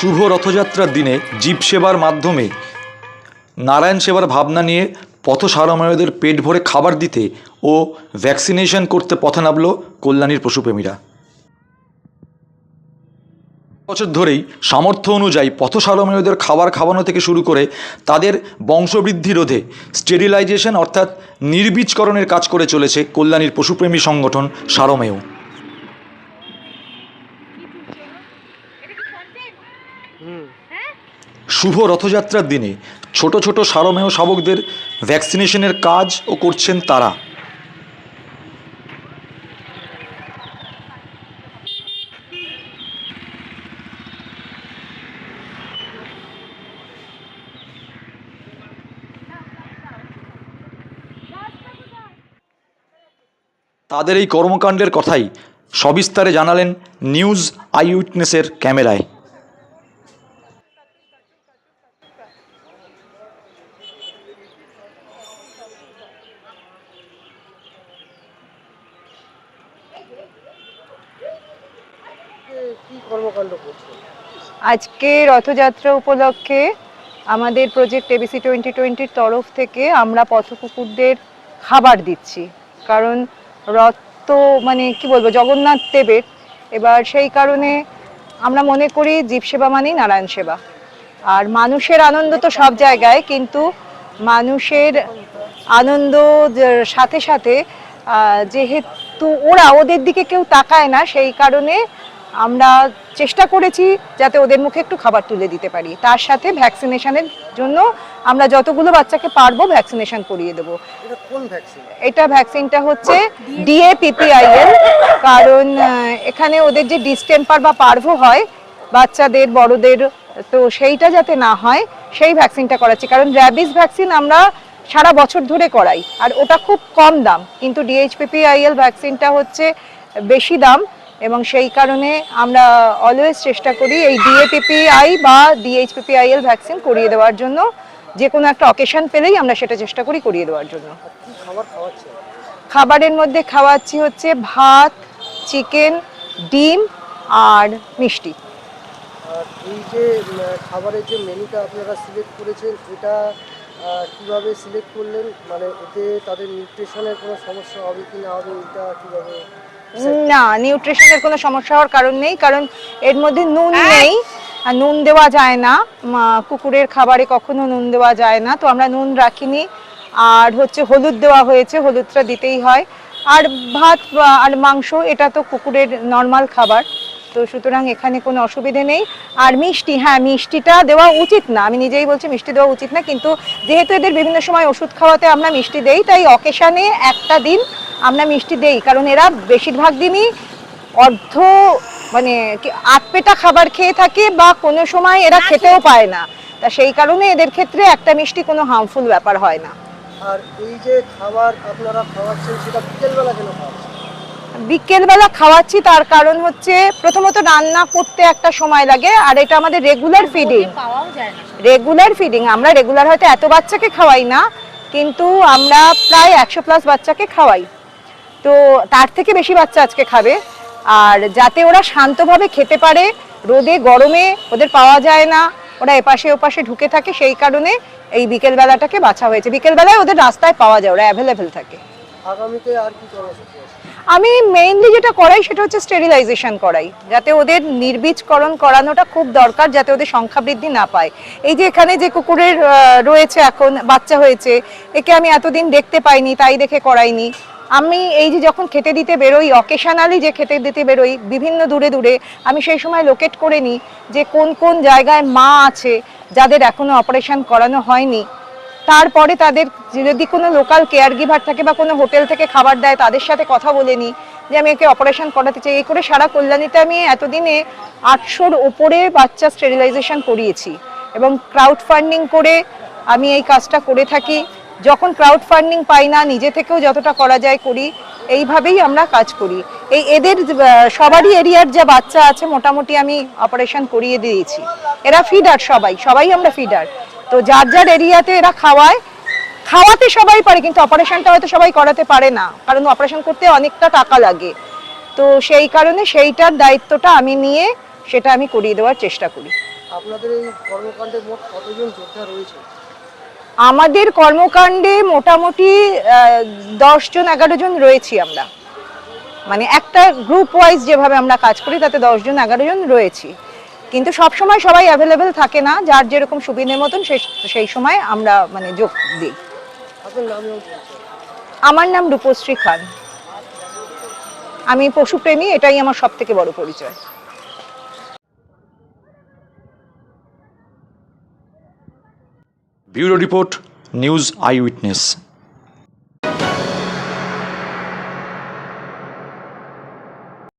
শুভ রথযাত্রার দিনে জীব সেবার মাধ্যমে নারায়ণ সেবার ভাবনা নিয়ে পথসারময়দের পেট ভরে খাবার দিতে ও ভ্যাকসিনেশন করতে পথে নামল কল্যাণীর পশুপ্রেমীরা। বছর ধরেই সামর্থ্য অনুযায়ী পথসারময়দের খাবার খাওয়ানো থেকে শুরু করে তাদের বংশবৃদ্ধি রোধে স্টেরিলাইজেশন অর্থাৎ নির্বীজকরণের কাজ করে চলেছে কল্যাণীর পশুপ্রেমী সংগঠন সারমেয়। শুভ রথযাত্রার দিনে ছোট ছোট সারমেয় শাবকদের ভ্যাকসিনেশনের কাজও করছেন তারা। তাদের এই কর্মকাণ্ডের কথাই সবিস্তারে জানালেন নিউজ আই উইটনেসের ক্যামেরায়। আজকে রথযাত্রা উপলক্ষে আমাদের প্রজেক্ট এবিসি টোয়েন্টি টোয়েন্টির তরফ থেকে আমরা পথ কুকুরদের খাবার দিচ্ছি। কারণ রথ তো মানে কি বলব, জগন্নাথ দেবের। এবার সেই কারণে আমরা মনে করি জীব সেবা মানেই নারায়ণ সেবা। আর মানুষের আনন্দ তো সব জায়গায়, কিন্তু মানুষের আনন্দ সাথে সাথে যেহেতু ওরা ওদের দিকে কেউ তাকায় না, সেই কারণে আমরা চেষ্টা করেছি যাতে ওদের মুখে একটু খাবার তুলে দিতে পারি। তার সাথে ভ্যাকসিনেশনের জন্য আমরা যতগুলো বাচ্চাকে পারব ভ্যাকসিনেশন করিয়ে দেবো। এটা ভ্যাকসিনটা হচ্ছে ডিএপিপিআইএল কারণ এখানে ওদের যে ডিস্টেম্পার বা পার্ভো হয় বাচ্চাদের বড়দের তো সেইটা যাতে না হয় সেই ভ্যাকসিনটা করাচ্ছি। কারণ র্যাবিস ভ্যাকসিন আমরা সারা বছর ধরে করাই আর ওটা খুব কম দাম। কিন্তু ডিএইচপিপিআইএল ভ্যাকসিনটা হচ্ছে বেশি দাম এবং সেই কারণে আমরা অলওয়েজ চেষ্টা করি এই ডিএপিপিআই বা ডিএইচপিপিআইএল ভ্যাকসিন করিয়ে দেওয়ার জন্য। যে কোনো একটা অকেশন পেলেই আমরা সেটা চেষ্টা করি করিয়ে দেওয়ার জন্য। খাবারের মধ্যে খাওয়াচ্ছি হচ্ছে ভাত চিকেন ডিম আর মিষ্টি। এই যে খাবারের যে আপনারা সিলেক্ট করেছেন সিলেক্ট করলেন? মানে তাদের নিউট্রিশনের কোনো সমস্যা হবে কি না হবে, এটা কীভাবে না নিউট্রিশনের কোনো সমস্যা হওয়ার কারণ নেই কারণ এর মধ্যে নুন নেই আর নুন দেওয়া যায় না। কুকুরের খাবারে কখনো নুন দেওয়া যায় না তো আমরা নুন রাখিনি। আর হচ্ছে হলুদ দেওয়া হয়েছে হলুদটা দিতেই হয়। আর ভাত আর মাংস এটা তো কুকুরের নর্মাল খাবার তো সুতরাং এখানে কোনো অসুবিধে নেই। আর মিষ্টি হ্যাঁ মিষ্টিটা দেওয়া উচিত না। আমি নিজেই বলছি মিষ্টি দেওয়া উচিত না কিন্তু যেহেতু এদের বিভিন্ন সময় ওষুধ খাওয়াতে আমরা মিষ্টি দেই তাই অকেশানে একটা দিন আমরা মিষ্টি দেই কারণ এরা বেশিরভাগ দিনই অর্ধ মানে কি- আটপেটা খাবার খেয়ে থাকে বা কোনো সময় এরা খেতেও পায় না। তা সেই কারণে এদের ক্ষেত্রে একটা মিষ্টি কোনো হার্মফুল ব্যাপার হয় না। আর এই যে খাবার আপনারা খাওয়াচ্ছেন সেটা বিকেলবেলা কেন খাওয়াচ্ছেন? বিকেলবেলা খাওয়াচ্ছি তার কারণ হচ্ছে প্রথমত রান্না করতে একটা সময় লাগে আর এটা আমাদের রেগুলার ফিডিং রেগুলার ফিডিং আমরা রেগুলার হয়তো এত বাচ্চাকে খাওয়াই না কিন্তু আমরা প্রায় একশো প্লাস বাচ্চাকে খাওয়াই। তো তার থেকে বেশি বাচ্চা আজকে খাবে। আর যাতে ওরা শান্তভাবে খেতে পারে, রোদে, গরমে, ওদের পাওয়া যায় না, ওরা এপাশে ওপাশে ঢুকে থাকে, সেই কারণে এই বিকেলবেলাটাকে বাছা হয়েছে। বিকেলবেলায় ওদের রাস্তায় পাওয়া যায়, ওরা অ্যাভেলেবেল থাকে। আগামীতে আর কি আমি মেইনলি যেটা করাই সেটা হচ্ছে স্টেরিলাইজেশন করাই, যাতে ওদের নির্বীজকরণ করানোটা খুব দরকার, যাতে ওদের সংখ্যা বৃদ্ধি না পায়। এই যে এখানে যে কুকুরের রয়েছে এখন, বাচ্চা হয়েছে, একে আমি এতদিন দেখতে পাইনি, তাই দেখে করাইনি। আমি এই যে যখন খেতে দিতে বেরোই অকেশনালি যে খেতে দিতে বেরোই, বিভিন্ন দূরে দূরে, আমি সেই সময় লোকেট করে নিই যে কোন কোন জায়গায় মা আছে, যাদের এখনও অপারেশন করানো হয়নি। তারপরে তাদের যদি কোনো লোকাল কেয়ার গিভার থাকে বা কোনো হোটেল থেকে খাবার দেয়, তাদের সাথে কথা বলে নিই যে আমি একে অপারেশন করাতে চাই। এই করে সারা কল্যাণীতে আমি এতদিনে আটশোর ওপরে বাচ্চা স্টেরিলাইজেশন করিয়েছি এবং ক্রাউড ফান্ডিং করে আমি এই কাজটা করে থাকি। যখন ক্রাউড ফান্ডিং পাই না, নিজে থেকেও যতটা করা যায় করি, এইভাবেই আমরা কাজ করি। এই এদের সবারই এরিয়ার যা বাচ্চা আছে, মোটামুটি আমি অপারেশন করিয়ে দিয়েছি। এরা ফিডার সবাই সবাই আমরা ফিডার তো যার যার এরিয়াতে এরা খাওয়ায় খাওয়াতে সবাই পারে কিন্তু অপারেশনটা হয়তো সবাই করাতে পারে না কারণ অপারেশন করতে অনেকটা টাকা লাগে। তো সেই কারণে সেইটার দায়িত্বটা আমি নিয়ে সেটা আমি করিয়ে দেওয়ার চেষ্টা করি। আপনাদের এই কর্মকাণ্ডে মোট কতজন যোদ্ধা রয়েছে? আমাদের কর্মকাণ্ডে মোটামুটি দশ জন এগারো জন রয়েছি আমরা। মানে একটা গ্রুপ ওয়াইজ যেভাবে আমরা কাজ করি তাতে দশ জন এগারো জন রয়েছি। কিন্তু সব সময় সবাই অ্যাভেলেবেল থাকে না, যার যেরকম সুবিধের মতন সেই সময় আমরা মানে যোগ দিই। আমার নাম রূপশ্রী খান। আমি পশুপ্রেমী, এটাই আমার সব থেকে বড় পরিচয়। Bureau report, news eyewitness.